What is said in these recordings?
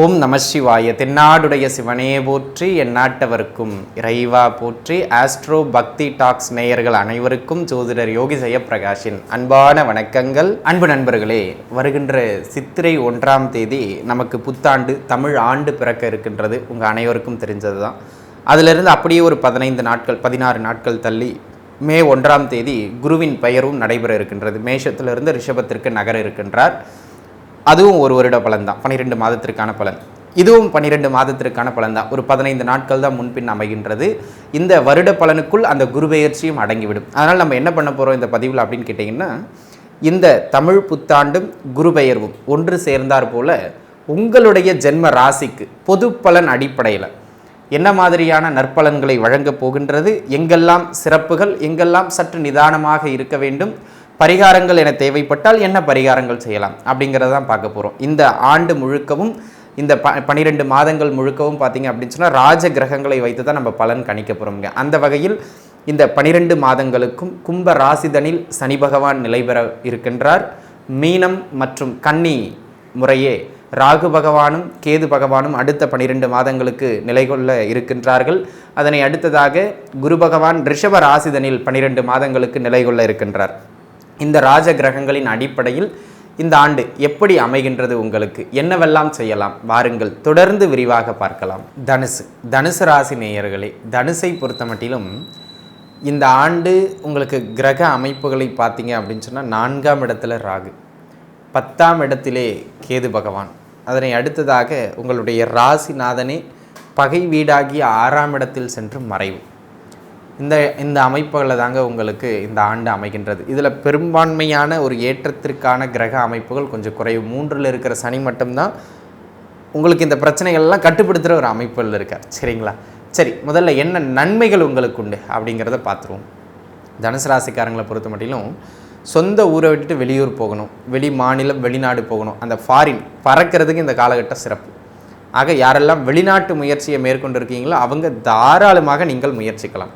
ஓம் நம சிவாய. தென்னாடுடைய சிவனே போற்றி என் நாட்டவருக்கும் இறைவா போற்றி. ஆஸ்ட்ரோ பக்தி டாக்ஸ் நேயர்கள் அனைவருக்கும் ஜோதிடர் யோகி ஜெயப்பிரகாஷின் அன்பான வணக்கங்கள். அன்பு நண்பர்களே வருகின்ற சித்திரை ஒன்றாம் தேதி நமக்கு புத்தாண்டு தமிழ் ஆண்டு பிறக்க இருக்கின்றது. உங்கள் அனைவருக்கும் தெரிஞ்சது தான் அதிலிருந்து அப்படியே ஒரு பதினைந்து நாட்கள் பதினாறு நாட்கள் தள்ளி மே ஒன்றாம் தேதி குருவின் பெயரும் நடைபெற இருக்கின்றது. மேஷத்திலிருந்து ரிஷபத்திற்கு நகர இருக்கின்றார். அதுவும் ஒரு வருட பலன் தான் பன்னிரெண்டு மாதத்திற்கான பலன். இதுவும் பன்னிரெண்டு மாதத்திற்கான பலன் தான் ஒரு பதினைந்து நாட்கள் தான் முன்பின் அமைகின்றது. இந்த வருட பலனுக்குள் அந்த குருபெயர்ச்சியும் அடங்கிவிடும். அதனால் நம்ம என்ன பண்ண போகிறோம் இந்த பதிவில் அப்படின்னு கேட்டிங்கன்னா இந்த தமிழ் புத்தாண்டும் குருபெயர்வும் ஒன்று சேர்ந்தார் போல உங்களுடைய ஜென்ம ராசிக்கு பொது பலன் அடிப்படையில் என்ன மாதிரியான நற்பலன்களை வழங்கப் போகின்றது எங்கெல்லாம் சிறப்புகள் எங்கெல்லாம் சற்று நிதானமாக இருக்க வேண்டும் பரிகாரங்கள் என தேவைப்பட்டால் என்ன பரிகாரங்கள் செய்யலாம் அப்படிங்கிறத தான் பார்க்க போகிறோம் இந்த ஆண்டு முழுக்கவும் இந்த ப பன்னிரெண்டு மாதங்கள் முழுக்கவும் பார்த்தீங்க அப்படின்னு சொன்னால் ராஜ கிரகங்களை வைத்து தான் நம்ம பலன் கணிக்க போகிறோங்க அந்த வகையில் இந்த பனிரெண்டு மாதங்களுக்கும் கும்ப ராசிதனில் சனி பகவான் நிலை பெற இருக்கின்றார். மீனம் மற்றும் கன்னி முறையே ராகு பகவானும் கேது பகவானும் அடுத்த பனிரெண்டு மாதங்களுக்கு நிலை கொள்ள இருக்கின்றார்கள். அதனை அடுத்ததாக குரு பகவான் ரிஷப ராசிதனில் பனிரெண்டு மாதங்களுக்கு நிலை கொள்ள இருக்கின்றார். இந்த ராஜ கிரகங்களின் அடிப்படையில் இந்த ஆண்டு எப்படி அமைகின்றது உங்களுக்கு? என்னவெல்லாம் செய்யலாம்? வாருங்கள் தொடர்ந்து விரிவாக பார்க்கலாம். தனுசு தனுசு ராசி நேயர்களே தனுசை பொறுத்தமட்டிலும் இந்த ஆண்டு உங்களுக்கு கிரக அமைப்புகளை பார்த்தீங்க அப்படின்னு சொன்னால் நான்காம் இடத்துல ராகு பத்தாம் இடத்திலே கேது பகவான். அதனை அடுத்ததாக உங்களுடைய ராசிநாதனே பகை வீடாகிய ஆறாம் இடத்தில் சென்று மறைவு. இந்த இந்த அமைப்புகளை தாங்க உங்களுக்கு இந்த ஆண்டு அமைகின்றது. இதில் பெரும்பான்மையான ஒரு ஏற்றத்திற்கான கிரக அமைப்புகள் கொஞ்சம் குறைவு. மூன்றில் இருக்கிற சனி மட்டும்தான் உங்களுக்கு இந்த பிரச்சனைகள்லாம் கட்டுப்படுத்துகிற ஒரு அமைப்பில் இருக்கார். சரிங்களா? சரி முதல்ல என்ன நன்மைகள் உங்களுக்கு உண்டு அப்படிங்கிறத பார்த்துருவோம். தனுசு ராசிக்காரங்களை பொறுத்த மட்டிலும் சொந்த ஊரை விட்டுட்டு வெளியூர் போகணும். வெளி மாநிலம் வெளிநாடு போகணும். அந்த ஃபாரின் பறக்கிறதுக்கு இந்த காலகட்டம் சிறப்பு. ஆக யாரெல்லாம் வெளிநாட்டு முயற்சியை மேற்கொண்டிருக்கீங்களோ அவங்க தாராளமாக நீங்கள் முயற்சிக்கலாம்.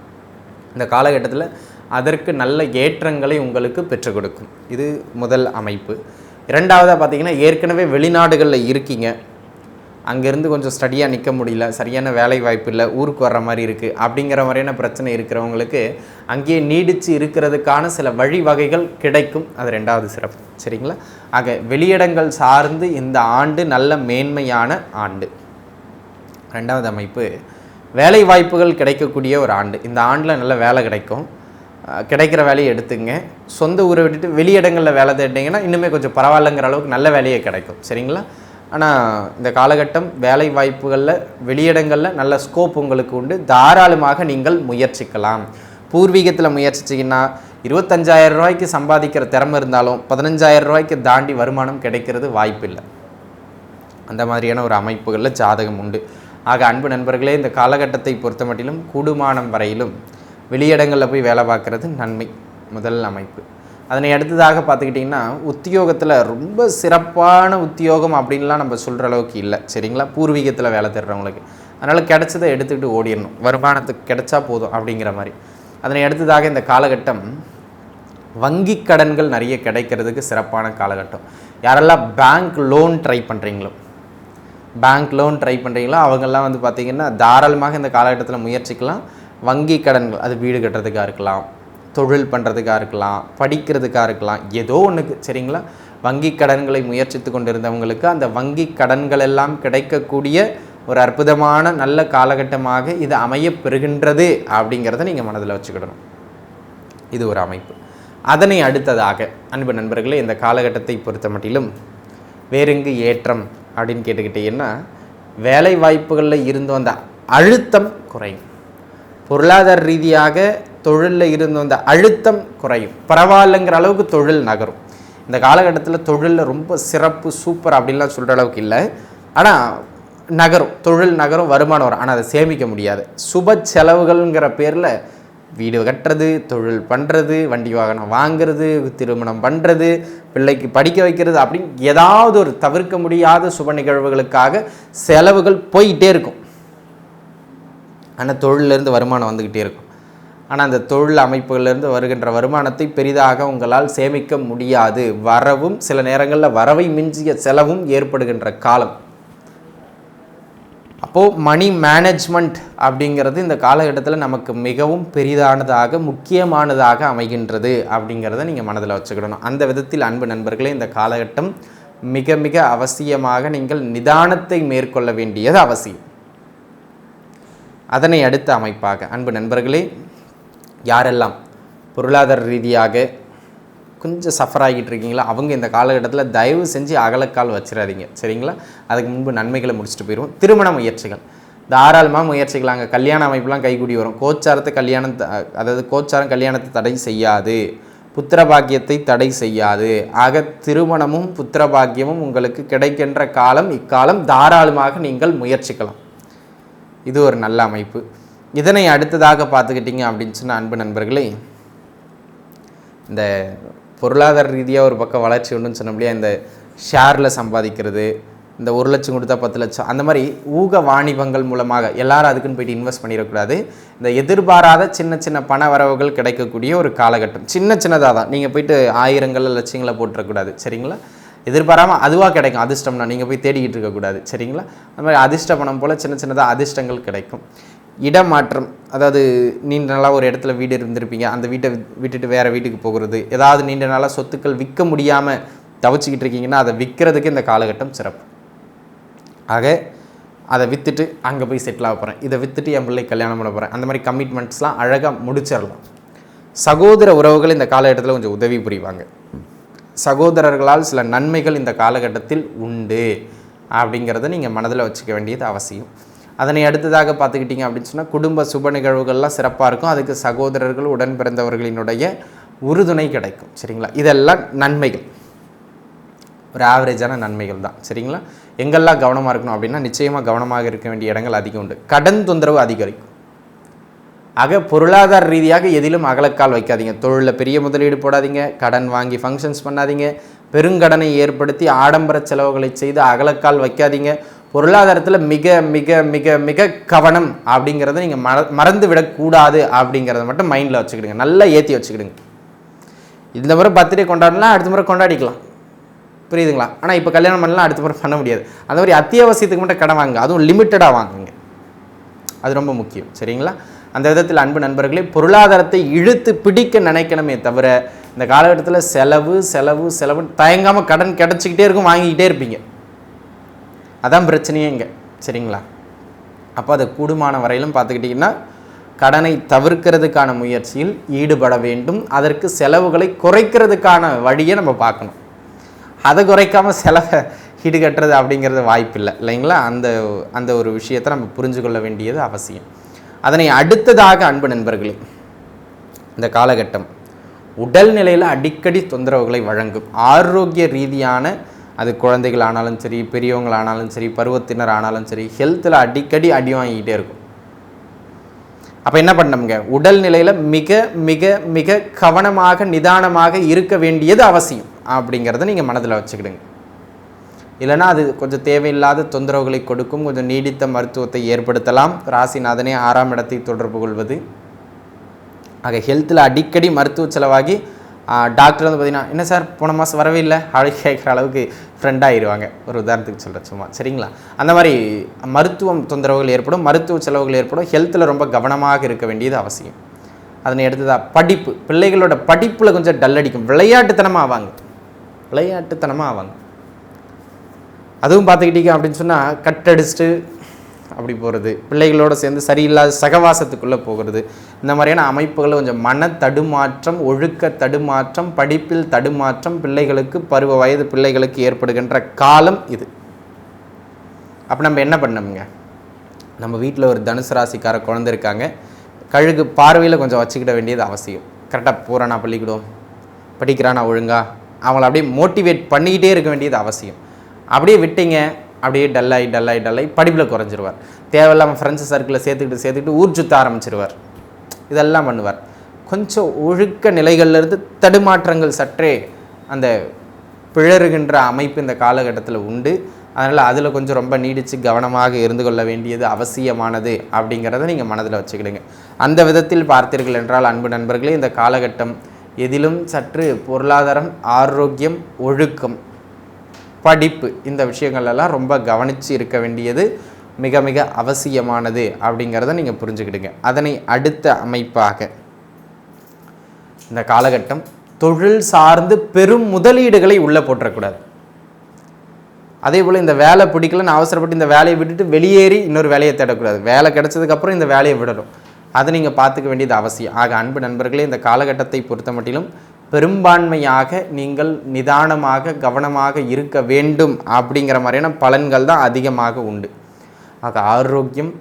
இந்த காலகட்டத்தில் அதற்கு நல்ல ஏற்றங்களை உங்களுக்கு பெற்றுக் கொடுக்கும். இது முதல் அமைப்பு. இரண்டாவதாக பார்த்தீங்கன்னா ஏற்கனவே வெளிநாடுகளில் இருக்கீங்க. அங்கேருந்து கொஞ்சம் ஸ்டடியாக நிற்க முடியல சரியான வேலை வாய்ப்பு இல்லை ஊருக்கு வர்ற மாதிரி இருக்குது அப்படிங்கிற மாதிரியான பிரச்சனை இருக்கிறவங்களுக்கு அங்கேயே நீடித்து இருக்கிறதுக்கான சில வழிவகைகள் கிடைக்கும். அது ரெண்டாவது சிறப்பு. சரிங்களா? ஆக வெளியிடங்கள் சார்ந்து இந்த ஆண்டு நல்ல மேன்மையான ஆண்டு. ரெண்டாவது அமைப்பு வேலை வாய்ப்புகள் கிடைக்கக்கூடிய ஒரு ஆண்டு. இந்த ஆண்டில் நல்ல வேலை கிடைக்கும். கிடைக்கிற வேலையை எடுத்துங்க. சொந்த ஊரை விட்டுட்டு வெளியிடங்களில் வேலை தேட்டிங்கன்னா இன்னுமே கொஞ்சம் பரவாயில்லைங்கிற அளவுக்கு நல்ல வேலையே கிடைக்கும். சரிங்களா? ஆனால் இந்த காலகட்டம் வேலை வாய்ப்புகளில் வெளியிடங்களில் நல்ல ஸ்கோப் உங்களுக்கு உண்டு. தாராளமாக நீங்கள் முயற்சிக்கலாம். பூர்வீகத்தில் முயற்சிச்சிங்கன்னா இருபத்தஞ்சாயிரம் ரூபாய்க்கு சம்பாதிக்கிற திறமை இருந்தாலும் பதினஞ்சாயிரம் ரூபாய்க்கு தாண்டி வருமானம் கிடைக்கிறது வாய்ப்பில்லை. அந்த மாதிரியான ஒரு அமைப்புகளில் ஜாதகம் உண்டு. ஆக அன்பு நண்பர்களே இந்த காலகட்டத்தை பொறுத்த மட்டிலும் கூடுமானம் வரையிலும் வெளியிடங்களில் போய் வேலை பார்க்குறது நன்மை முதல் அமைப்பு. அதனை அடுத்ததாக பார்த்துக்கிட்டிங்கன்னா உத்தியோகத்தில் ரொம்ப சிறப்பான உத்தியோகம் அப்படின்லாம் நம்ம சொல்கிற அளவுக்கு இல்லை. சரிங்களா? பூர்வீகத்தில் வேலை தேடுறவங்களுக்கு. அதனால் கிடைச்சதை எடுத்துக்கிட்டு ஓடிடணும். வருமானத்துக்கு கிடைச்சா போதும் அப்படிங்கிற மாதிரி. அதனை அடுத்ததாக இந்த காலகட்டம் வங்கி கடன்கள் நிறைய கிடைக்கிறதுக்கு சிறப்பான காலகட்டம். யாரெல்லாம் பேங்க் லோன் ட்ரை பண்ணுறீங்களோ பேங்க் லோன் ட்ரை பண்ணுறீங்களோ அவங்கெல்லாம் வந்து பார்த்திங்கன்னா தாராளமாக இந்த காலகட்டத்தில் முயற்சிக்கலாம். வங்கி கடன்கள் அது வீடு கட்டுறதுக்காக இருக்கலாம் தொழில் பண்ணுறதுக்காக இருக்கலாம் படிக்கிறதுக்காக இருக்கலாம் ஏதோ ஒன்றுக்கு சரிங்களா? வங்கி கடன்களை முயற்சித்து கொண்டிருந்தவங்களுக்கு அந்த வங்கி கடன்கள் எல்லாம் கிடைக்கக்கூடிய ஒரு அற்புதமான நல்ல காலகட்டமாக இது அமைய பெறுகின்றது அப்படிங்கிறத நீங்கள் மனதில் வச்சுக்கிடணும். இது ஒரு அமைப்பு. அதனை அடுத்ததாக அன்பு நண்பர்களே இந்த காலகட்டத்தை பொறுத்த மட்டிலும் வேறெங்கு ஏற்றம் அப்படின்னு கேட்டுக்கிட்டீங்கன்னா வேலை வாய்ப்புகளில் இருந்து வந்த அழுத்தம் குறையும். பொருளாதார ரீதியாக தொழிலில் இருந்து வந்த அழுத்தம் குறையும். பரவாயில்லைங்கிற அளவுக்கு தொழில் நகரும். இந்த காலகட்டத்தில் தொழிலில் ரொம்ப சிறப்பு சூப்பர் அப்படின்லாம் சொல்கிற அளவுக்கு இல்லை. ஆனால் நகரும். தொழில் நகரும் வருமானம் வரும். ஆனால் அதை சேமிக்க முடியாது. சுப செலவுகள்ங்கிற பேரில் வீடு கட்டுறது தொழில் பண்ணுறது வண்டி வாகனம் வாங்குறது திருமணம் பண்ணுறது பிள்ளைக்கு படிக்க வைக்கிறது அப்படின்னு ஏதாவது ஒரு தவிர்க்க முடியாத சுப நிகழ்வுகளுக்காக செலவுகள் போயிட்டே இருக்கும். ஆனால் தொழிலிருந்து வருமானம் வந்துக்கிட்டே இருக்கும். ஆனால் அந்த தொழில் அமைப்புகளிலிருந்து வருகின்ற வருமானத்தை பெரிதாக உங்களால் சேமிக்க முடியாது. வரவும் சில நேரங்களில் வரவை மிஞ்சிய செலவும் ஏற்படுகின்ற காலம். அப்போது மணி மேனேஜ்மெண்ட் அப்படிங்கிறது இந்த காலகட்டத்தில் நமக்கு மிகவும் பெரிதானதாக முக்கியமானதாக அமைகின்றது அப்படிங்கிறத நீங்கள் மனதில் வச்சுக்கிடணும். அந்த விதத்தில் அன்பு நண்பர்களே இந்த காலகட்டம் மிக மிக அவசியமாக நீங்கள் நிதானத்தை மேற்கொள்ள வேண்டியது அவசியம். அதனை அடுத்த அமைப்பாக அன்பு நண்பர்களே யாரெல்லாம் பொருளாதார ரீதியாக கொஞ்சம் சஃபர் ஆகிட்டு இருக்கீங்களோ? அவங்க இந்த காலகட்டத்தில் தயவு செஞ்சு அகலக்கால் வச்சிடாதீங்க சரிங்களா? அதுக்கு முன்பு நன்மைகளை முடிச்சுட்டு போயிடுவோம் திருமண முயற்சிகள். தாராளமாக முயற்சிகள் அங்கே கல்யாண அமைப்புலாம் கைகூடி வரும். கோச்சாரத்தை கல்யாணம் அதாவது கோச்சாரம் கல்யாணத்தை தடை செய்யாது. புத்திர பாக்கியத்தை தடை செய்யாது. ஆக திருமணமும் புத்திர பாக்கியமும் உங்களுக்கு கிடைக்கின்ற காலம் இக்காலம் தாராளமாக நீங்கள் முயற்சிக்கலாம். இது ஒரு நல்ல அமைப்பு. இதனை அடுத்ததாக பார்த்துக்கிட்டிங்க அப்படின்னு சொன்ன அன்பு நண்பர்களே இந்த பொருளாதார ரீதியாக ஒரு பக்கம் வளர்ச்சி உண்டுன்னு சொன்ன முடியாது இந்த ஷேரில் சம்பாதிக்கிறது இந்த ஒரு லட்சம் கொடுத்தா பத்து லட்சம் அந்த மாதிரி ஊக வாணிபங்கள் மூலமாக எல்லாரும் அதுக்குன்னு போயிட்டு இன்வெஸ்ட் பண்ணிடக்கூடாது. இந்த எதிர்பாராத சின்ன சின்ன பண வரவுகள் கிடைக்கக்கூடிய ஒரு காலகட்டம். சின்ன சின்னதாக தான். நீங்கள் போயிட்டு ஆயிரங்கள் லட்சங்களை போட்டுறக்கூடாது. சரிங்களா? எதிர்பாராமல் அதுவாக கிடைக்கும். அதிர்ஷ்டம்னா நீங்கள் போய் தேடிக்கிட்டு இருக்கக்கூடாது. சரிங்களா? அந்த மாதிரி அதிர்ஷ்ட பணம் போல் சின்ன சின்னதாக அதிர்ஷ்டங்கள் கிடைக்கும். இடமாற்றம் அதாவது நீண்ட நாளாக ஒரு இடத்துல வீடு இருந்திருப்பீங்க அந்த வீட்டை விட்டுட்டு வேறு வீட்டுக்கு போகிறது ஏதாவது நீண்ட நாளாக சொத்துக்கள் விற்க முடியாமல் தவிச்சிக்கிட்டு இருக்கீங்கன்னா அதை விற்கிறதுக்கு இந்த காலகட்டம் சிறப்பு. ஆக அதை விற்றுட்டு அங்கே போய் செட்டில் ஆக போகிறேன் இதை விற்றுட்டு என் பிள்ளை கல்யாணம் பண்ண போகிறேன் அந்த மாதிரி கமிட்மெண்ட்ஸ்லாம் அழகாக முடிச்சிடலாம். சகோதர உறவுகள் இந்த காலகட்டத்தில் கொஞ்சம் உதவி புரிவாங்க. சகோதரர்களால் சில நன்மைகள் இந்த காலகட்டத்தில் உண்டு அப்படிங்கிறத நீங்கள் மனதில் வச்சுக்க வேண்டியது அவசியம். அதனை அடுத்ததாக பார்த்துக்கிட்டிங்க அப்படின்னு சொன்னால் குடும்ப சுப நிகழ்வுகள்லாம் சிறப்பாக இருக்கும். அதுக்கு சகோதரர்கள் உடன் பிறந்தவர்களினுடைய உறுதுணை கிடைக்கும். சரிங்களா? இதெல்லாம் நன்மைகள். ஒரு ஆவரேஜான நன்மைகள் தான். சரிங்களா? எங்கெல்லாம் கவனமாக இருக்கணும் அப்படின்னா நிச்சயமாக கவனமாக இருக்க வேண்டிய இடங்கள் அதிகம் உண்டு. கடன் தொந்தரவு அதிகரிக்கும். ஆக பொருளாதார ரீதியாக எதிலும் அகலக்கால் வைக்காதீங்க. தொழிலில் பெரிய முதலீடு போடாதீங்க. கடன் வாங்கி ஃபங்க்ஷன்ஸ் பண்ணாதீங்க. பெருங்கடனை ஏற்படுத்தி ஆடம்பர செலவுகளை செய்து அகலக்கால் வைக்காதீங்க. பொருளாதாரத்தில் மிக மிக மிக மிக கவனம் அப்படிங்கிறத நீங்கள் மற மறந்து விடக்கூடாது அப்படிங்கிறத மட்டும் மைண்டில் வச்சுக்கிடுங்க. நல்லா ஏற்றி வச்சுக்கிடுங்க. இந்த முறை பர்த்டே கொண்டாடலாம் அடுத்த முறை கொண்டாடிக்கலாம். புரியுதுங்களா? ஆனால் இப்போ கல்யாணம் பண்ணலாம் அடுத்த முறை பண்ண முடியாது. அந்த மாதிரி அத்தியாவசியத்துக்கு மட்டும் கடன் வாங்குங்க. அதுவும் லிமிட்டடாக வாங்குங்க. அது ரொம்ப முக்கியம். சரிங்களா? அந்த விதத்தில் அன்பு நண்பர்களே பொருளாதாரத்தை இழுத்து பிடிக்க நினைக்கணுமே தவிர இந்த காலகட்டத்தில் செலவு செலவு செலவு தயங்காமல் கடன் கிடச்சிக்கிட்டே இருக்கும் வாங்கிக்கிட்டே இருப்பீங்க. அதான் பிரச்சனையே இங்கே சரிங்களா? அப்போ அதை கூடுமான வரையிலும் பார்த்துக்கிட்டிங்கன்னா கடனை தவிர்க்கிறதுக்கான முயற்சியில் ஈடுபட வேண்டும். அதற்கு செலவுகளை குறைக்கிறதுக்கான வழியை நம்ம பார்க்கணும். அதை குறைக்காமல் செலவை ஈடுகட்டுறது அப்படிங்கிறது வாய்ப்பில்லை இல்லைங்களா? அந்த அந்த ஒரு விஷயத்தை நம்ம புரிஞ்சு கொள்ள வேண்டியது அவசியம். அதனை அடுத்ததாக அன்பு நண்பர்களே இந்த காலகட்டம் உடல் நிலையில் அடிக்கடி தொந்தரவுகளை வழங்கும் ஆரோக்கிய ரீதியான அது குழந்தைகள் ஆனாலும் சரி பெரியவங்கள் ஆனாலும் சரி பருவத்தினர் ஆனாலும் சரி ஹெல்த்தில் அடிக்கடி அடி வாங்கிக்கிட்டே இருக்கும். அப்போ என்ன பண்ணணுங்க உடல் நிலையில் மிக மிக மிக கவனமாக நிதானமாக இருக்க வேண்டியது அவசியம் அப்படிங்கிறத நீங்கள் மனதில் வச்சுக்கிடுங்க. இல்லைன்னா அது கொஞ்சம் தேவையில்லாத தொந்தரவுகளை கொடுக்கும் கொஞ்சம் நீடித்த மருத்துவத்தை ஏற்படுத்தலாம். ராசிநாதனே ஆறாம் இடத்தை தொடர்பு கொள்வது. ஆக ஹெல்த்தில் அடிக்கடி மருத்துவ செலவாகி டாக்டர் வந்து பார்த்தீங்கன்னா என்ன சார் போன மாதம் வரவே இல்லை. அழகி கேட்குற அளவுக்கு ஃப்ரெண்டாகிடுவாங்க ஒரு உதாரணத்துக்கு சொல்கிறேன் சும்மா. சரிங்களா? அந்த மாதிரி மருத்துவம் தொந்தரவுகள் ஏற்படும் மருத்துவ செலவுகள் ஏற்படும் ஹெல்த்தில் ரொம்ப கவனமாக இருக்க வேண்டியது அவசியம். அதனை எடுத்ததா படிப்பு. பிள்ளைகளோட படிப்பில் கொஞ்சம் டல் அடிக்கும். விளையாட்டுத்தனமாக ஆவாங்க. விளையாட்டுத்தனமாக ஆவாங்க. அதுவும் பார்த்துக்கிட்டீங்க அப்படின்னு சொன்னால் கட் அடிச்சுட்டு அப்படி போகிறது பிள்ளைகளோட சேர்ந்து சரியில்லாத சகவாசத்துக்குள்ளே போகிறது. இந்த மாதிரியான அமைப்புகள் கொஞ்சம் மன தடுமாற்றம் ஒழுக்க தடுமாற்றம் படிப்பில் தடுமாற்றம் பிள்ளைகளுக்கு பருவ வயது பிள்ளைகளுக்கு ஏற்படுகின்ற காலம் இது. அப்போ நம்ம என்ன பண்ணோமுங்க நம்ம வீட்டில் ஒரு தனுசு ராசிக்கார குழந்தை இருக்காங்க. கழுகு பார்வையில் கொஞ்சம் வச்சுக்கிட வேண்டியது அவசியம். கரெக்டாக போகிறானா பள்ளிக்கூடம்? படிக்கிறானா ஒழுங்கா? அவங்கள அப்படியே மோட்டிவேட் பண்ணிக்கிட்டே இருக்க வேண்டியது அவசியம். அப்படியே விட்டீங்க அப்படியே டல்லாகி டல்லாகி டல்லாகி படிப்பில் குறைஞ்சிருவார். தேவையில்லாமல் ஃப்ரெண்ட்ஸ் சர்க்கிளில் சேர்த்துக்கிட்டு சேர்த்துக்கிட்டு ஊர் சுத்த ஆரம்பிச்சிருவார். இதெல்லாம் பண்ணுவார். கொஞ்சம் ஒழுக்க நிலைகள்லேருந்து தடுமாற்றங்கள் சற்றே அந்த பிழறுகின்ற அமைப்பு இந்த காலகட்டத்தில் உண்டு. அதனால் அதில் கொஞ்சம் ரொம்ப நீடித்து கவனமாக இருந்து கொள்ள வேண்டியது அவசியமானது அப்படிங்கிறத நீங்கள் மனதில் வச்சுக்கிடுங்க. அந்த விதத்தில் பார்த்தீர்கள் என்றால் அன்பு நண்பர்களே இந்த காலகட்டம் எதிலும் சற்று பொருளாதாரம் ஆரோக்கியம் ஒழுக்கம் படிப்பு. இந்த விஷயங்கள் எல்லாம் ரொம்ப கவனித்து இருக்க வேண்டியது மிக மிக அவசியமானது அப்படிங்கிறத நீங்கள் புரிஞ்சுக்கிடுங்க. அதனை அடுத்த அமைப்பாக இந்த காலகட்டம் தொழில் சார்ந்து பெரும் முதலீடுகளை உள்ளே போட்டுறக்கூடாது அதே போல் இந்த வேலை பிடிக்கலன்னு அவசரப்பட்டு இந்த வேலையை விட்டுட்டு வெளியேறி இன்னொரு வேலையை தேடக்கூடாது. வேலை கிடைச்சதுக்கப்புறம் இந்த வேலையை விடணும். அதை நீங்கள் பார்த்துக்க வேண்டியது அவசியம். ஆக அன்பு நண்பர்களே இந்த காலகட்டத்தை பொறுத்த மட்டிலும் பெரும்பான்மையாக நீங்கள் நிதானமாக கவனமாக இருக்க வேண்டும் அப்படிங்கிற மாதிரியான பலன்கள் தான் அதிகமாக உண்டு. ஆக ஆரோக்கியம்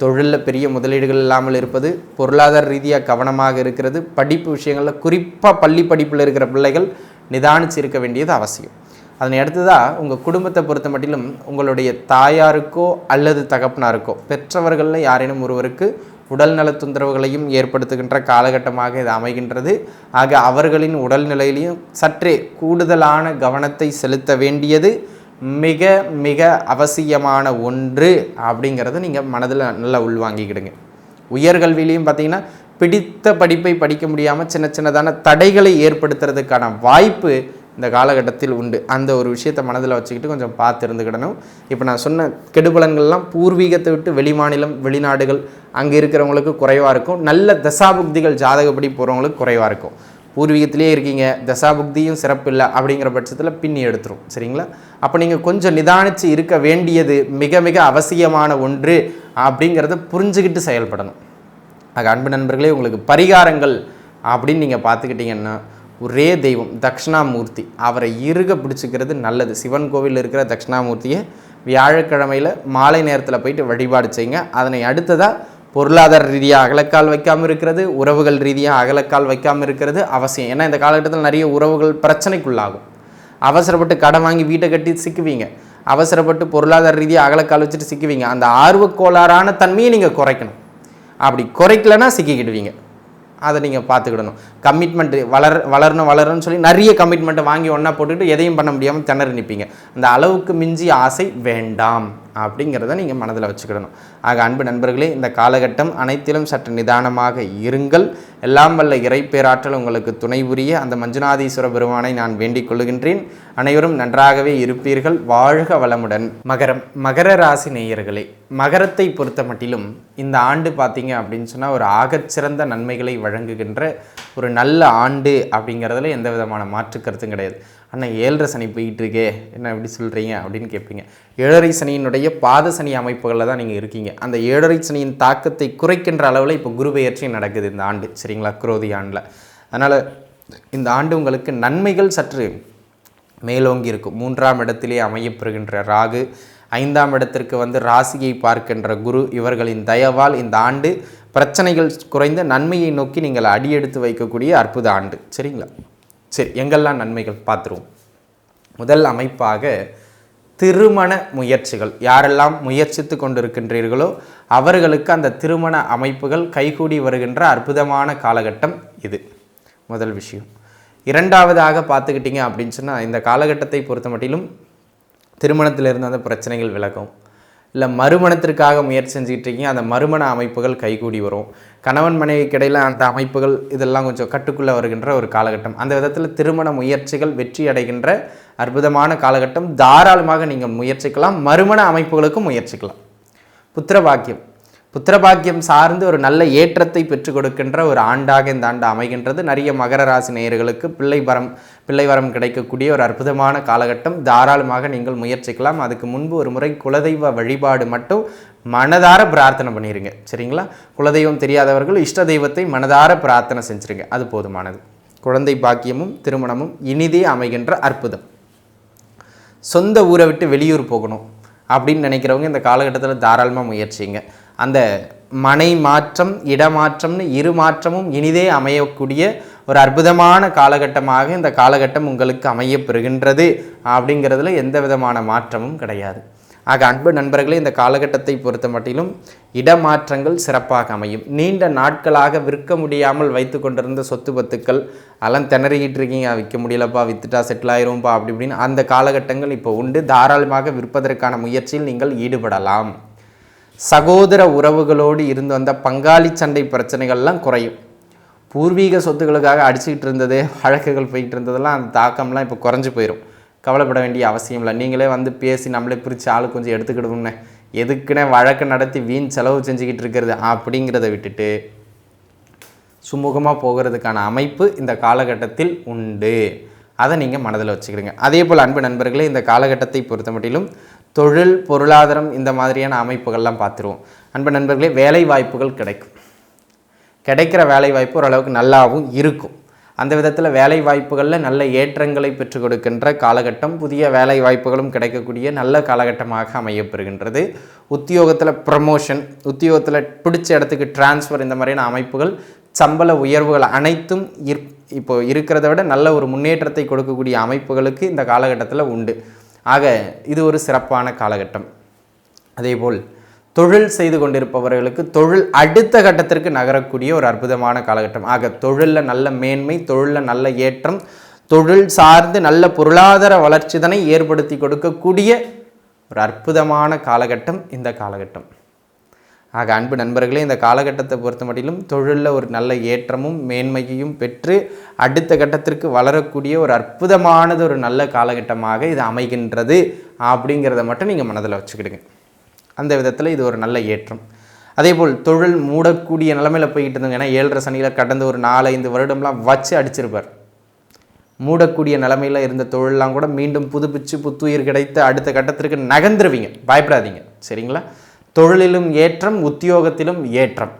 தொழிலில் பெரிய முதலீடுகள் இல்லாமல் இருப்பது பொருளாதார ரீதியாக கவனமாக இருக்கிறது படிப்பு விஷயங்களில் குறிப்பாக பள்ளி படிப்பில் இருக்கிற பிள்ளைகள் நிதானிச்சு இருக்க வேண்டியது அவசியம். அதனை அடுத்ததாக உங்கள் குடும்பத்தை பொறுத்த மட்டிலும் உங்களுடைய தாயாருக்கோ அல்லது தகப்பனாருக்கோ பெற்றவர்களில் யாரேனும் ஒருவருக்கு உடல்நல தொந்தரவுகளையும் ஏற்படுத்துகின்ற காலகட்டமாக இது அமைகின்றது. ஆக அவர்களின் உடல்நிலையிலையும் சற்றே கூடுதலான கவனத்தை செலுத்த வேண்டியது மிக மிக அவசியமான ஒன்று அப்படிங்கிறத நீங்கள் மனதில் நல்லா உள்வாங்கிக்கிடுங்க. உயர்கல்வியிலையும் பார்த்தீங்கன்னா பிடித்த படிப்பை படிக்க முடியாமல் சின்ன சின்னதான தடைகளை ஏற்படுத்துறதுக்கான வாய்ப்பு இந்த காலகட்டத்தில் உண்டு. அந்த ஒரு விஷயத்தை மனதில் வச்சுக்கிட்டு கொஞ்சம் பார்த்து இருந்துக்கிடணும் இப்போ நான் சொன்ன கெடுபலன்கள்லாம் பூர்வீகத்தை விட்டு வெளிமாநிலம் வெளிநாடுகள் அங்கே இருக்கிறவங்களுக்கு குறைவாக இருக்கும். நல்ல தசாபுக்திகள் ஜாதகப்படி போகிறவங்களுக்கு குறைவாக இருக்கும். பூர்வீகத்திலே இருக்கீங்க தசாபுக்தியும் சிறப்பு இல்லை அப்படிங்கிற பட்சத்தில் பின்னி எடுத்துரும். சரிங்களா? அப்போ நீங்கள் கொஞ்சம் நிதானித்து இருக்க வேண்டியது மிக மிக அவசியமான ஒன்று அப்படிங்கிறத புரிஞ்சுக்கிட்டு செயல்படணும். ஆக அன்பு நண்பர்களே உங்களுக்கு பரிகாரங்கள் அப்படின்னு நீங்கள் பார்த்துக்கிட்டிங்கன்னா ஒரே தெய்வம் தட்சிணாமூர்த்தி. அவரை இறுக பிடிச்சிக்கிறது நல்லது. சிவன் கோவிலில் இருக்கிற தட்சிணாமூர்த்தியை வியாழக்கிழமையில் மாலை நேரத்தில் போயிட்டு வழிபாடு செய்யுங்க. அதனை அடுத்ததாக பொருளாதார ரீதியாக அகலக்கால் வைக்காமல் இருக்கிறது உறவுகள் ரீதியாக அகலக்கால் வைக்காமல் இருக்கிறது அவசியம். ஏன்னா இந்த காலகட்டத்தில் நிறைய உறவுகள் பிரச்சனைக்குள்ளாகும். அவசரப்பட்டு கடன் வாங்கி வீட்டை கட்டி சிக்குவீங்க. அவசரப்பட்டு பொருளாதார ரீதியாக அகலக்கால் வச்சுட்டு சிக்குவீங்க. அந்த ஆர்வக்கோளாறான தன்மையை நீங்கள் குறைக்கணும். அப்படி குறைக்கலன்னா சிக்கிக்கிடுவீங்க. அதை நீங்கள் பார்த்துக்கிடணும். கமிட்மெண்ட் வளர வளரணும் வளரணும்னு சொல்லி நிறைய கமிட்மெண்ட்டை வாங்கி ஒன்றா போட்டுக்கிட்டு எதையும் பண்ண முடியாமல் திணறி நிற்பீங்க அந்த அளவுக்கு மிஞ்சி ஆசை வேண்டாம். அப்படிங்கிறத நீங்கள் மனதில் வச்சுக்கிடணும் ஆக அன்பு நண்பர்களே இந்த காலகட்டம் அனைத்திலும் சற்று நிதானமாக இருங்கள். எல்லாம் வல்ல இறைப்பேராற்றல் உங்களுக்கு துணை புரிய அந்த மஞ்சுநாதீஸ்வர பெருமானை நான் வேண்டிக் கொள்கின்றேன் அனைவரும் நன்றாகவே இருப்பீர்கள். வாழ்க வளமுடன். மகரம் மகர ராசி நேயர்களே மகரத்தை பொறுத்த மட்டிலும் இந்த ஆண்டு பார்த்தீங்க அப்படின்னு சொன்னால் ஒரு ஆகச்சிறந்த நன்மைகளை வழங்குகின்ற ஒரு நல்ல ஆண்டு அப்படிங்கிறதுல எந்த விதமான மாற்று கருத்தும் கிடையாது. அண்ணா ஏழரை சனி போயிட்டு இருக்கே என்ன எப்படி சொல்கிறீங்க அப்படின்னு கேட்பீங்க. ஏழரை சனியினுடைய பாத சனி அமைப்புகளில் தான் நீங்கள் இருக்கீங்க. அந்த ஏழரை சனியின் தாக்கத்தை குறைக்கின்ற அளவில் இப்போ குரு பெயர்ச்சி நடக்குது இந்த ஆண்டு சரிங்களா? குரோதி ஆண்டில். அதனால் இந்த ஆண்டு உங்களுக்கு நன்மைகள் சற்று மேலோங்கி இருக்கும். மூன்றாம் இடத்திலே அமையப்பெறுகின்ற ராகு ஐந்தாம் இடத்திற்கு வந்து ராசியை பார்க்கின்ற குரு இவர்களின் தயவால் இந்த ஆண்டு பிரச்சனைகள் குறைந்த நன்மையை நோக்கி நீங்கள் அடியெடுத்து வைக்கக்கூடிய அற்புத ஆண்டு சரிங்களா? சரி எங்கெல்லாம் நன்மைகள் பார்த்துருவோம்? முதல் அமைப்பாக திருமண முயற்சிகள். யாரெல்லாம் முயற்சித்து கொண்டிருக்கின்றீர்களோ அவர்களுக்கு அந்த திருமண அமைப்புகள் கைகூடி வருகின்ற அற்புதமான காலகட்டம் இது. முதல் விஷயம். இரண்டாவதாக பார்த்துக்கிட்டிங்க அப்படின்னு சொன்னால் இந்த காலகட்டத்தை பொறுத்த மட்டிலும் திருமணத்தில் இருந்த அந்த பிரச்சனைகள் விலகும். இல்லை மறுமணத்திற்காக முயற்சி செஞ்சுக்கிட்டு இருக்கீங்க அந்த மறுமண அமைப்புகள் கைகூடி வரும். கணவன் மனைவிக்கு இடையில் அந்த அமைப்புகள் இதெல்லாம் கொஞ்சம் கட்டுக்குள்ளே வருகின்ற ஒரு காலகட்டம். அந்த விதத்தில் திருமண முயற்சிகள் வெற்றி அடைகின்ற அற்புதமான காலகட்டம். தாராளமாக நீங்கள் முயற்சிக்கலாம் மறுமண அமைப்புகளுக்கும் முயற்சிக்கலாம். புத்திர பாக்கியம். புத்திரபாக்கியம் சார்ந்து ஒரு நல்ல ஏற்றத்தை பெற்றுக் கொடுக்கின்ற ஒரு ஆண்டாக இந்த ஆண்டு அமைகின்றது. நிறைய மகர ராசி நேயர்களுக்கு பிள்ளை வரம் பிள்ளை வரம் கிடைக்கக்கூடிய ஒரு அற்புதமான காலகட்டம். தாராளமாக நீங்கள் முயற்சிக்கலாம். அதுக்கு முன்பு ஒரு முறை குலதெய்வ வழிபாடு மட்டும் மனதார பிரார்த்தனை பண்ணிடுங்க சரிங்களா? குலதெய்வம் தெரியாதவர்கள் இஷ்ட தெய்வத்தை மனதார பிரார்த்தனை செஞ்சுருங்க. அது போதுமானது. குழந்தை பாக்கியமும் திருமணமும் இனிதே அமைகின்ற அற்புதம். சொந்த ஊரை விட்டு வெளியூர் போகணும் அப்படின்னு நினைக்கிறவங்க இந்த காலகட்டத்தில் தாராளமாக முயற்சிங்க. அந்த மனை மாற்றம் இடமாற்றம்னு இரு மாற்றமும் இனிதே அமையக்கூடிய ஒரு அற்புதமான காலகட்டமாக இந்த காலகட்டம் உங்களுக்கு அமையப்பெறுகின்றது அப்படிங்கிறதுல எந்த விதமான மாற்றமும் கிடையாது. ஆக அன்பு நண்பர்களே இந்த காலகட்டத்தை பொறுத்த மட்டிலும் இடமாற்றங்கள் சிறப்பாக அமையும். நீண்ட நாட்களாக விற்க முடியாமல் வைத்து கொண்டிருந்த சொத்து பத்துக்கள் அதெல்லாம் திணறிக்கிட்டு இருக்கீங்க விற்க முடியலப்பா வித்துட்டா செட்டில் ஆயிரும்ப்பா அப்படி இப்படின்னு அந்த காலகட்டங்கள் இப்போ உண்டு. தாராளமாக விற்பதற்கான முயற்சியில் நீங்கள் ஈடுபடலாம். சகோதர உறவுகளோடு இருந்து வந்த பங்காளி சண்டை பிரச்சனைகள்லாம் குறையும். பூர்வீக சொத்துக்களுக்காக அடிச்சுக்கிட்டு இருந்தது வழக்குகள் போய்கிட்டு இருந்ததெல்லாம் அந்த தாக்கம்லாம் இப்போ குறைஞ்சி போயிடும் கவலைப்பட வேண்டிய அவசியம் இல்லை. நீங்களே வந்து பேசி நம்மளே பிரித்து ஆளு கொஞ்சம் எடுத்துக்கிடுவோம்னே. எதுக்குன்னே வழக்கு நடத்தி வீண் செலவு செஞ்சுக்கிட்டு இருக்கிறது அப்படிங்கிறத விட்டுட்டு சுமூகமாக போகிறதுக்கான அமைப்பு இந்த காலகட்டத்தில் உண்டு. அதை நீங்கள் மனதில் வச்சுக்கிடுங்க. அதே போல் அன்பு நண்பர்களே இந்த காலகட்டத்தை பொறுத்த மட்டிலும் தொழில் பொருளாதாரம் இந்த மாதிரியான அமைப்புகள்லாம் பார்த்துருவோம். அன்பு நண்பர்களே வேலை வாய்ப்புகள் கிடைக்கும். கிடைக்கிற வேலை வாய்ப்பு ஓரளவுக்கு நல்லாவும் இருக்கும். அந்த விதத்தில் வேலை வாய்ப்புகளில் நல்ல ஏற்றங்களை பெற்றுக் கொடுக்கின்ற காலகட்டம் புதிய வேலை வாய்ப்புகளும் கிடைக்கக்கூடிய நல்ல காலகட்டமாக அமையப்பெறுகின்றது. உத்தியோகத்தில் ப்ரமோஷன் உத்தியோகத்தில் பிடிச்ச இடத்துக்கு டிரான்ஸ்ஃபர் இந்த மாதிரியான அமைப்புகள் சம்பள உயர்வுகள் அனைத்தும் இர் இப்போ இருக்கிறத விட நல்ல ஒரு முன்னேற்றத்தை கொடுக்கக்கூடிய அமைப்புகளுக்கு இந்த காலகட்டத்தில் உண்டு. ஆக இது ஒரு சிறப்பான காலகட்டம். அதேபோல் தொழில் செய்து கொண்டிருப்பவர்களுக்கு தொழில் அடுத்த கட்டத்திற்கு நகரக்கூடிய ஒரு அற்புதமான காலகட்டம். ஆக தொழிலில் நல்ல மேன்மை தொழிலில் நல்ல ஏற்றம் தொழில் சார்ந்து நல்ல பொருளாதார வளர்ச்சிதனை ஏற்படுத்தி கொடுக்கக்கூடிய ஒரு அற்புதமான காலகட்டம் இந்த காலகட்டம். ஆக அன்பு நண்பர்களே இந்த காலகட்டத்தை பொறுத்த மட்டிலும் தொழிலில் ஒரு நல்ல ஏற்றமும் மேன்மையையும் பெற்று அடுத்த கட்டத்திற்கு வளரக்கூடிய ஒரு அற்புதமானது ஒரு நல்ல காலகட்டமாக இது அமைகின்றது அப்படிங்கிறத மட்டும் நீங்கள் மனதில் வச்சுக்கிடுங்க. அந்த விதத்தில் இது ஒரு நல்ல ஏற்றம். அதேபோல் தொழில் மூடக்கூடிய நிலமையில் போய்கிட்டு இருந்தோங்க ஏன்னா ஏழரை சனியில் கடந்த ஒரு நாலஞ்சு வருடம்லாம் வச்சு அடிச்சிருப்பார். மூடக்கூடிய நிலமையில் இருந்த தொழிலெலாம் கூட மீண்டும் புதுப்பிச்சு புத்துயிர் கிடைத்து அடுத்த கட்டத்திற்கு நகர்ந்துருவீங்க. பயப்படாதீங்க. சரிங்களா? தொழிலிலும் ஏற்றம் உத்தியோகத்திலும் ஏற்றம்.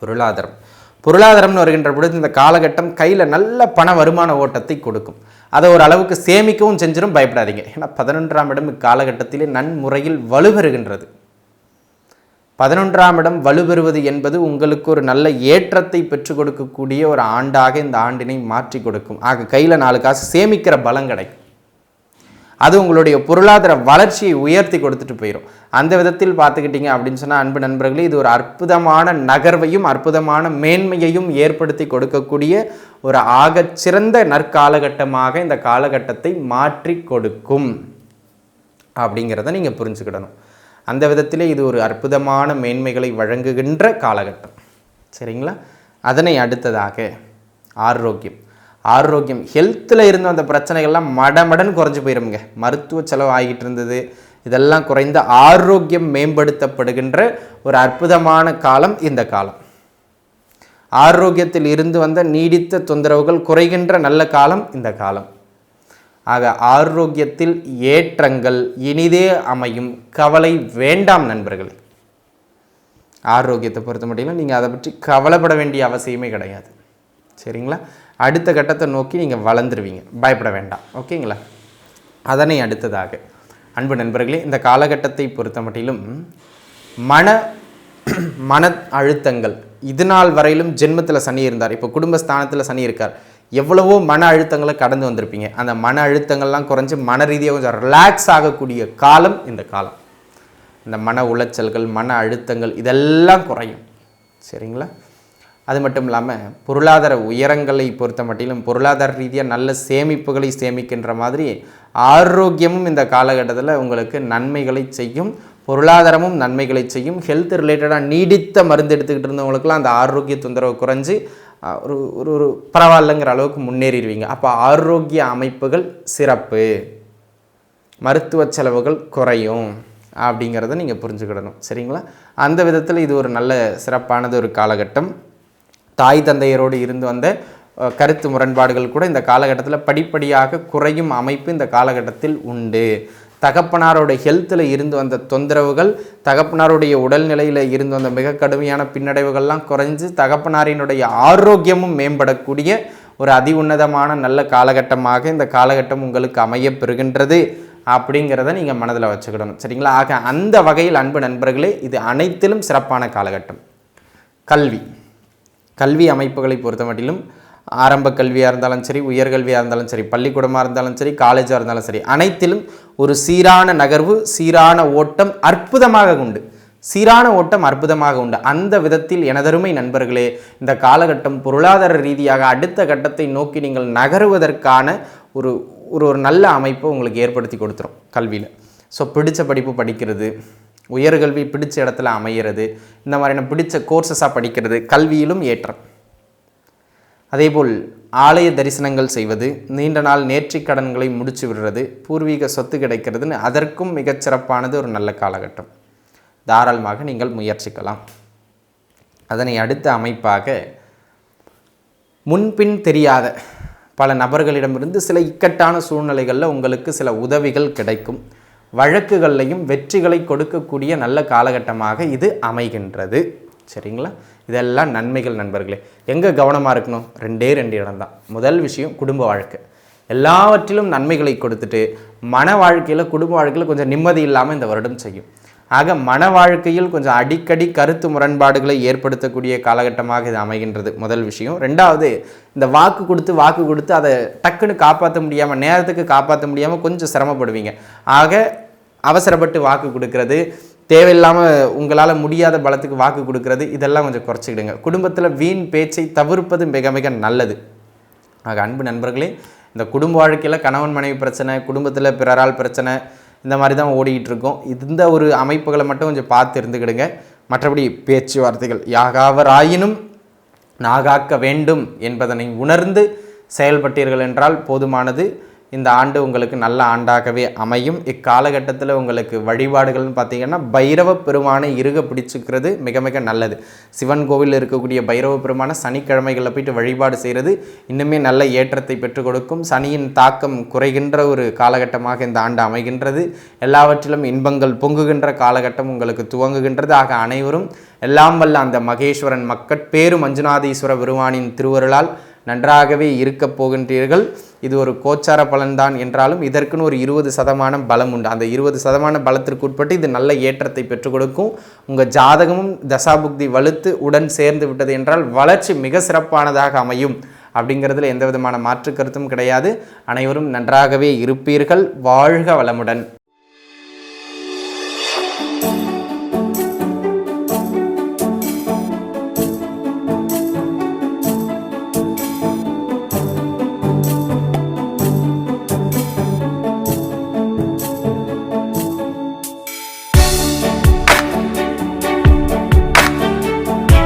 பொருளாதாரம். பொருளாதாரம்னு வருகின்ற பொழுது இந்த காலகட்டம் கையில் நல்ல பண வருமான ஓட்டத்தை கொடுக்கும். அதை ஒரு அளவுக்கு சேமிக்கவும் செஞ்சிடும் பயப்படாதீங்க. ஏன்னா பதினொன்றாம் இடம் இக்காலகட்டத்திலே நன்முறையில் வலுப்பெறுகின்றது பதினொன்றாம் இடம் வலுப்பெறுவது என்பது உங்களுக்கு ஒரு நல்ல ஏற்றத்தை பெற்றுக் கொடுக்கக்கூடிய ஒரு ஆண்டாக இந்த ஆண்டினை மாற்றி கொடுக்கும். ஆக கையில் நாலு காசு சேமிக்கிற பலம் கிடைக்கும். அது உங்களுடைய பொருளாதார வளர்ச்சியை உயர்த்தி கொடுத்துட்டு போயிடும் அந்த விதத்தில் பார்த்துக்கிட்டீங்க அப்படின்னு சொன்னால் அன்பு நண்பர்களே இது ஒரு அற்புதமான நகர்வையும் அற்புதமான மேன்மையையும் ஏற்படுத்தி கொடுக்கக்கூடிய ஒரு ஆகச்சிறந்த நற்காலகட்டமாக இந்த காலகட்டத்தை மாற்றி கொடுக்கும். அப்படிங்கிறத நீங்கள் புரிஞ்சுக்கிடணும். அந்த விதத்திலே இது ஒரு அற்புதமான மேன்மைகளை வழங்குகின்ற காலகட்டம். சரிங்களா? அதனை அடுத்ததாக ஆரோக்கியம். ஆரோக்கியம் ஹெல்த்தில் இருந்த அந்த பிரச்சனைகள்லாம் மடமடன் குறைஞ்சி போயிருமுங்க. மருத்துவ செலவு ஆகிட்டு இருந்தது. இதெல்லாம் குறைந்த ஆரோக்கியம் மேம்படுத்தப்படுகின்ற ஒரு அற்புதமான காலம் இந்த காலம். ஆரோக்கியத்தில் இருந்து வந்த நீடித்த தொந்தரவுகள் குறைகின்ற நல்ல காலம் இந்த காலம். ஆக ஆரோக்கியத்தில் ஏற்றங்கள் இனிதே அமையும். கவலை வேண்டாம் நண்பர்களே. ஆரோக்கியத்தை பொறுத்த மட்டும் நீங்கள் அதை பற்றி கவலைப்பட வேண்டிய அவசியமே கிடையாது. சரிங்களா? அடுத்த கட்டத்தை நோக்கி நீங்கள் வளர்ந்துருவீங்க. பயப்பட வேண்டாம். ஓகேங்களா? அதனை அடுத்ததாக. அன்பு நண்பர்களே இந்த காலகட்டத்தை பொறுத்த மட்டிலும் மன மன அழுத்தங்கள். இது நாள் வரையிலும் ஜென்மத்தில் சனி இருந்தார். இப்போ குடும்பஸ்தானத்தில் சனி இருக்கார். எவ்வளவோ மன அழுத்தங்களை கடந்து வந்திருப்பீங்க. அந்த மன அழுத்தங்கள்லாம் குறைஞ்சி மன ரீதியாக கொஞ்சம் ரிலாக்ஸ் ஆகக்கூடிய காலம் இந்த காலம். இந்த மன உளைச்சல்கள் மன அழுத்தங்கள் இதெல்லாம் குறையும். சரிங்களா? அது மட்டும் இல்லாமல் பொருளாதார உயரங்களை பொறுத்த மட்டிலும் பொருளாதார ரீதியாக நல்ல சேமிப்புகளை சேமிக்கின்ற மாதிரி ஆரோக்கியமும் இந்த காலகட்டத்தில் உங்களுக்கு நன்மைகளை செய்யும் பொருளாதாரமும் நன்மைகளை செய்யும். ஹெல்த் ரிலேட்டடாக நீடித்த மருந்து எடுத்துக்கிட்டு இருந்தவங்களுக்குலாம் அந்த ஆரோக்கிய தொந்தரவு குறைஞ்சி ஒரு ஒரு ஒரு பரவாயில்லைங்கிற அளவுக்கு முன்னேறிடுவீங்க. அப்போ ஆரோக்கிய அமைப்புகள் சிறப்பு. மருத்துவ செலவுகள் குறையும் அப்படிங்கிறத நீங்கள் புரிஞ்சுக்கிடணும். சரிங்களா? அந்த விதத்தில் இது ஒரு நல்ல சிறப்பானது ஒரு காலகட்டம். தாய் தந்தையரோடு இருந்து வந்த கருத்து முரண்பாடுகள் கூட இந்த காலகட்டத்தில் படிப்படியாக குறையும் அமைப்பு இந்த காலகட்டத்தில் உண்டு. தகப்பனாரோட ஹெல்த்தில் இருந்து வந்த தொந்தரவுகள் தகப்பனாருடைய உடல்நிலையில் இருந்து வந்த மிக கடுமையான பின்னடைவுகள்லாம் குறைஞ்சு தகப்பனாரினுடைய ஆரோக்கியமும் மேம்படக்கூடிய ஒரு அதி உன்னதமான நல்ல காலகட்டமாக இந்த காலகட்டம் உங்களுக்கு அமைய பெறுகின்றது அப்படிங்கிறத நீங்கள் மனதில் வச்சுக்கிடணும். சரிங்களா? ஆக அந்த வகையில் அன்பு நண்பர்களே இது அனைத்திலும் சிறப்பான காலகட்டம். கல்வி. கல்வி அமைப்புகளை பொறுத்த மட்டிலும் ஆரம்ப கல்வியாக இருந்தாலும் சரி உயர்கல்வியாக இருந்தாலும் சரி பள்ளிக்கூடமாக இருந்தாலும் சரி காலேஜாக இருந்தாலும் சரி அனைத்திலும் ஒரு சீரான நகர்வு சீரான ஓட்டம் அற்புதமாக உண்டு. சீரான ஓட்டம் அற்புதமாக உண்டு. அந்த விதத்தில் எனதருமை நண்பர்களே இந்த காலகட்டம் பொருளாதார ரீதியாக அடுத்த கட்டத்தை நோக்கி நீங்கள் நகருவதற்கான ஒரு ஒரு ஒரு நல்ல அமைப்பை உங்களுக்கு ஏற்படுத்தி கொடுத்துரும் கல்வியில். ஸோ பிடித்த படிப்பு படிக்கிறது உயர்கல்வி பிடிச்ச இடத்துல அமைகிறது இந்த மாதிரியான பிடிச்ச கோர்சஸாக படிக்கிறது கல்வியிலும் ஏற்றம். அதேபோல் ஆலய தரிசனங்கள் செய்வது நீண்ட நாள் நேர்ச்சிக் கடன்களை முடிச்சு விடுறது பூர்வீக சொத்து கிடைக்கிறதுன்னு அதற்கும் மிகச்சிறப்பானது ஒரு நல்ல காலகட்டம். தாராளமாக நீங்கள் முயற்சிக்கலாம். அதனை அடுத்த அமைப்பாக முன்பின் தெரியாத பல நபர்களிடமிருந்து சில இக்கட்டான சூழ்நிலைகளில் உங்களுக்கு சில உதவிகள் கிடைக்கும். வழக்குகள்லையும் வெற்றிகளை கொடுக்கக்கூடிய நல்ல காலகட்டமாக இது அமைகின்றது. சரிங்களா? இதெல்லாம் நன்மைகள் நண்பர்களே. எங்கே கவனமாக இருக்கணும்? ரெண்டே ரெண்டு இடம்தான் முதல் விஷயம் குடும்ப வாழ்க்கை. எல்லாவற்றிலும் நன்மைகளை கொடுத்துட்டு மன வாழ்க்கையில் குடும்ப வாழ்க்கையில் கொஞ்சம் நிம்மதி இல்லாமல் இந்த வருடம் செய்யும். ஆக மன வாழ்க்கையில் கொஞ்சம் அடிக்கடி கருத்து முரண்பாடுகளை ஏற்படுத்தக்கூடிய காலகட்டமாக இது அமைகின்றது. முதல் விஷயம். ரெண்டாவது இந்த வாக்கு கொடுத்து வாக்கு கொடுத்து அதை டக்குன்னு காப்பாற்ற முடியாமல் நேரத்துக்கு காப்பாற்ற முடியாமல் கொஞ்சம் சிரமப்படுவீங்க. ஆக அவசரப்பட்டு வாக்கு கொடுக்கறது தேவையில்லாமல் உங்களால் முடியாத பலத்துக்கு வாக்கு கொடுக்கறது இதெல்லாம் கொஞ்சம் குறைச்சிக்கிடுங்க. குடும்பத்தில் வீண் பேச்சை தவிர்ப்பது மிக மிக நல்லது. ஆக அன்பு நண்பர்களே இந்த குடும்ப வாழ்க்கையில் கணவன் மனைவி பிரச்சனை குடும்பத்தில் பிறரால் பிரச்சனை இந்த மாதிரி தான் ஓடிக்கிட்டு இருக்கோம். இந்த ஒரு அமைப்புகளை மட்டும் கொஞ்சம் பார்த்து இருந்துக்கிடுங்க. மற்றபடி பேச்சுவார்த்தைகள் யாகாவராயினும் நாகாக்க வேண்டும் என்பதனை உணர்ந்து செயல்பட்டீர்கள் என்றால் போதுமானது. இந்த ஆண்டு உங்களுக்கு நல்ல ஆண்டாகவே அமையும். இக்காலகட்டத்தில் உங்களுக்கு வழிபாடுகள்னு பார்த்தீங்கன்னா பைரவ பெருமானை இருக பிடிச்சிக்கிறது மிக மிக நல்லது. சிவன் கோவிலில் இருக்கக்கூடிய பைரவ பெருமானை சனிக்கிழமைகளில் போயிட்டு வழிபாடு செய்கிறது இன்னுமே நல்ல ஏற்றத்தை பெற்றுக் கொடுக்கும். சனியின் தாக்கம் குறைகின்ற ஒரு காலகட்டமாக இந்த ஆண்டு அமைகின்றது. எல்லாவற்றிலும் இன்பங்கள் பொங்குகின்ற காலகட்டம் உங்களுக்கு துவங்குகின்றது. ஆக அனைவரும் எல்லாம் வல்ல அந்த மகேஸ்வரன் மக்கட் பேரு மஞ்சுநாதீஸ்வர பெருமானின் திருவருளால் நன்றாகவே இருக்கப் போகின்றீர்கள். இது ஒரு கோச்சார பலன்தான் என்றாலும் இதற்குன்னு ஒரு இருபது சதமானம் பலம் உண்டு. அந்த இருபது சதமான பலத்திற்கு உட்பட்டு இது நல்ல ஏற்றத்தை பெற்றுக் கொடுக்கும். உங்கள் ஜாதகமும் தசாபுக்தி வலுத்து உடன் சேர்ந்து விட்டது என்றால் வளர்ச்சி மிக சிறப்பானதாக அமையும். அப்படிங்கிறதுல எந்த விதமான மாற்று கருத்தும் கிடையாது. அனைவரும் நன்றாகவே இருப்பீர்கள். வாழ்க வளமுடன்.